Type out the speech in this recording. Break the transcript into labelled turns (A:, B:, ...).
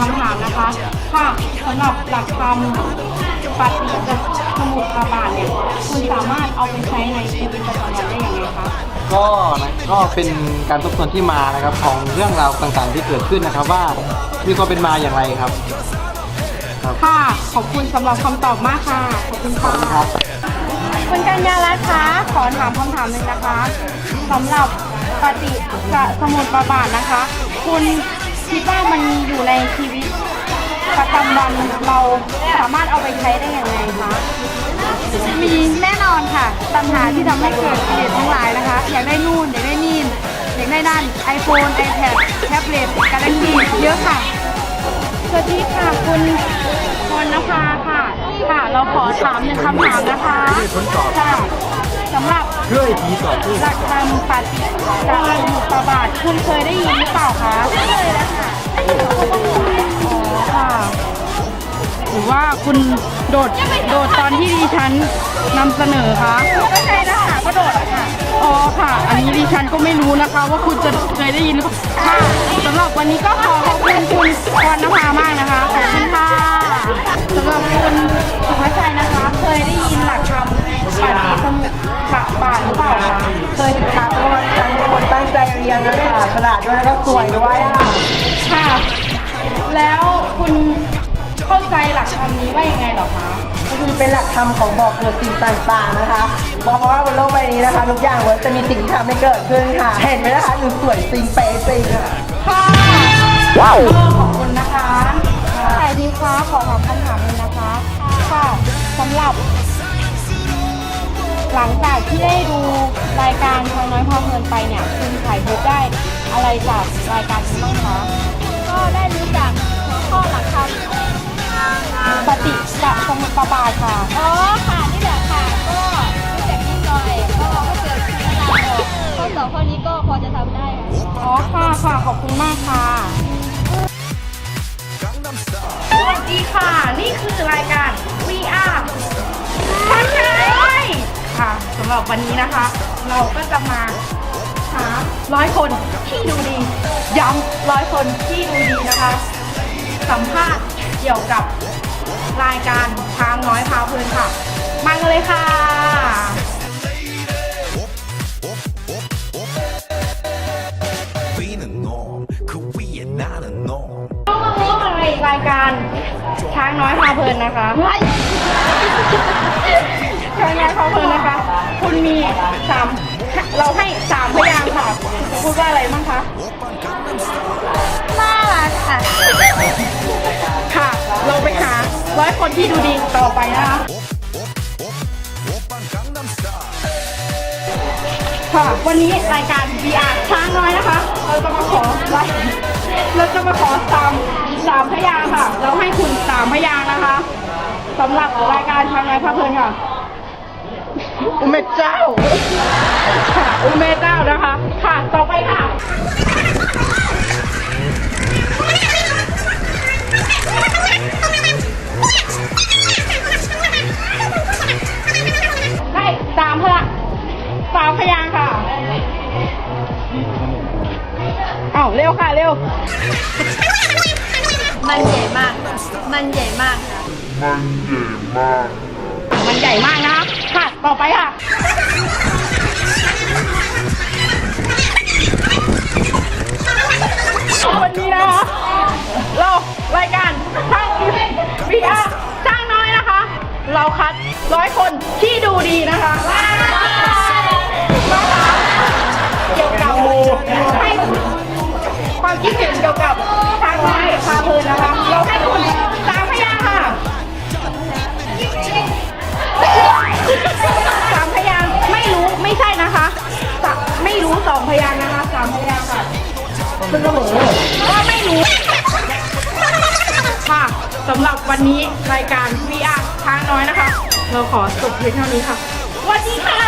A: คำถามนะคะค่ะสำหรับหลักธรรมปฏิจจสมุปบาทเนี่ยคุณสามารถเอาไปใช้ในชีวิตประจำวันได้ยังไงคะ
B: ก็นะก็เป็นการทบทวนที่มานะครับของเรื่องราวต่างๆ ที่เกิดขึ้นนะครับว่ามีความเป็นมาอย่างไรครับครับ
A: ค่ะขอบคุณสำหรับคำตอบมากค่ะขอบคุณ
B: ขอบ
A: ค่ะ
B: คุณครับ
A: คุณกัญญารัตน์คะ ขอถามคำถามหนึ่งนะคะสำหรับปฏิจจสมุปบาทนะคะ คุณ คิดว่ามันมีอยู่ในชีวิตประจำวันเราสามารถเอาไปใช้ได้อย่างไรคะ
C: มีแน่นอนค่ะปัญหาที่ทำให้เกิดเหตุทั้งหลายนะคะ อยากได้นู่นอยากได้นี่อยากได้นั่น iPhone iPad แท็บเล็ตกาแล็กซี่เยอะค่ะ
A: สวัสดีค่ะคุณพรณภาค่ะ ค่ะ เราขอถามหนึ่งคำถามนะคะค่ะสำหรับ
B: เพื่อผีตอบด้วย
A: หลักธรรมปฏิจจสมุปบาทคุณเคยได้ยินหรือเปล่าคะเคยแล้วค่ะ ว่าคุณโดดโดดตอนที่ดิฉันนำเสนอคะ
C: ก็ใช่นะคะก็โดดอะค่ะ
A: อ๋อค่ะ อันนี้ดิฉันก็ไม่รู้นะคะ ว่าคุณจะเคยได้ยินหรือเปล่าค่ะสำหรับวันนี้ก็ขอขอบคุณคุณพรณภามากนะคะขอบคุณค่ะสำหรับคุณสุภาชัยนะคะ เคยได้ยินหลักธรรมปฏิสมุปบาทหรือเปล่าคะ
D: เคยค่ะเพราะว่าฉันเป็นคนตั้งใจเรียนนะคะฉลาดด้วยแล้วก็สวยด้วยอะ
A: ค่ะ แล้วคุณเข้า ใจหลักธรรมนี้ว่ายังไงเหรอคะ
D: ก็คือเป็นหลักธรรมของบอกเกิดสิ่งต่างๆนะคะบอกว่าบนโลกใบนี้นะคะทุกอย่างล้วนจะมีสิ่งที่ทำให้เกิดขึ้นค่ะ เห็นไหมนะคะหนูสวยจริงเป๊ะจริงค่ะ
A: ค่ะว้าวขอบคุณนะคะสวัสดีค่ะขอถามคำถามหนึงนะคะค่ะสำหรับ หลังจากที่ได้ดูรายการทางน้อยพาเพลินไปเนี่ยคุณถ่ายพบได้อะไรจากรายการนี้บ้างคะ
C: ก็ได้รู้จักหัวข้อหลักธรรม
A: ปฏิ จจสมุปบาทค่ะ
C: อ๋อค่ะนี่แหละค่ะก็รู้จักนิดหน่อยก็ถ้าเกิดเวลาออกข้อสอบข้อนี้ก็พอจะทำได้ค่ะ
A: อ๋อค่ะค่ะขอบคุณมากค่ะ สวัสดีค่ะ นี่คือรายการ VR ทันเลยค่ะสำหรับวันนี้นะคะ เราก็จะมาหาร้อยคนที่ดูดีย้ำร้อยคนที่ดูดีนะคะ สัมภาษณ์เกี่ยวกับ รายการช้างน้อยพาเพลินค่ะมากันเลยค่ะ
E: We the norm, cause we are not a norm.
A: เข้ามาพบกับรายการช้างน้อยพาเพลินนะคะช้างน้อยพาเพลินนะคะ คุณมีสามเราให้สามพยางค์ค่ะจะพูดว่าอะไรบ้างคะ ที่ดูดีต่อไปนะคะค่ะ วันนี้รายการ VR ช้างน้อยนะคะ เราจะมาขอไลฟ์เราจะมาขอสามสามพยางค์ค่ะ เราให้คุณสามพยางค์นะคะสำหรับรายการช้างน้อยพาเพลินค่ะ
D: อุเมเจ้า
A: ค่ะ อุเมเจ้านะคะค่ะต่อไปค่ะ อ้าวเร็วค่ะเร็ว
C: มันใหญ่มาก มันใหญ่มากค่ะ
A: มันใหญ่มากนะคะค่ะต่อไปค่ะ วันนี้นะคะเรารายการช่างวีอาช่างน้อยนะคะ เราคัดร้อยคนที่ดูดีนะคะมาถามเกี่ยวกับ ให้ความคิดเห็นเกี่ยวกับทางน้อยพาเพลินนะคะ เราให้คุณสามพยางค์ค่ะสามพยางค์ไม่รู้ไม่ใช่นะคะสะไม่รู้สองพยางค์นะคะสามพยางค์ค่ะเป็นเสมอว่าไม่รู้ ค่ะสำหรับวันนี้รายการ VR ช้างน้อยนะคะ เราขอจบเพียงเท่านี้ค่ะสวัสดีค่ะ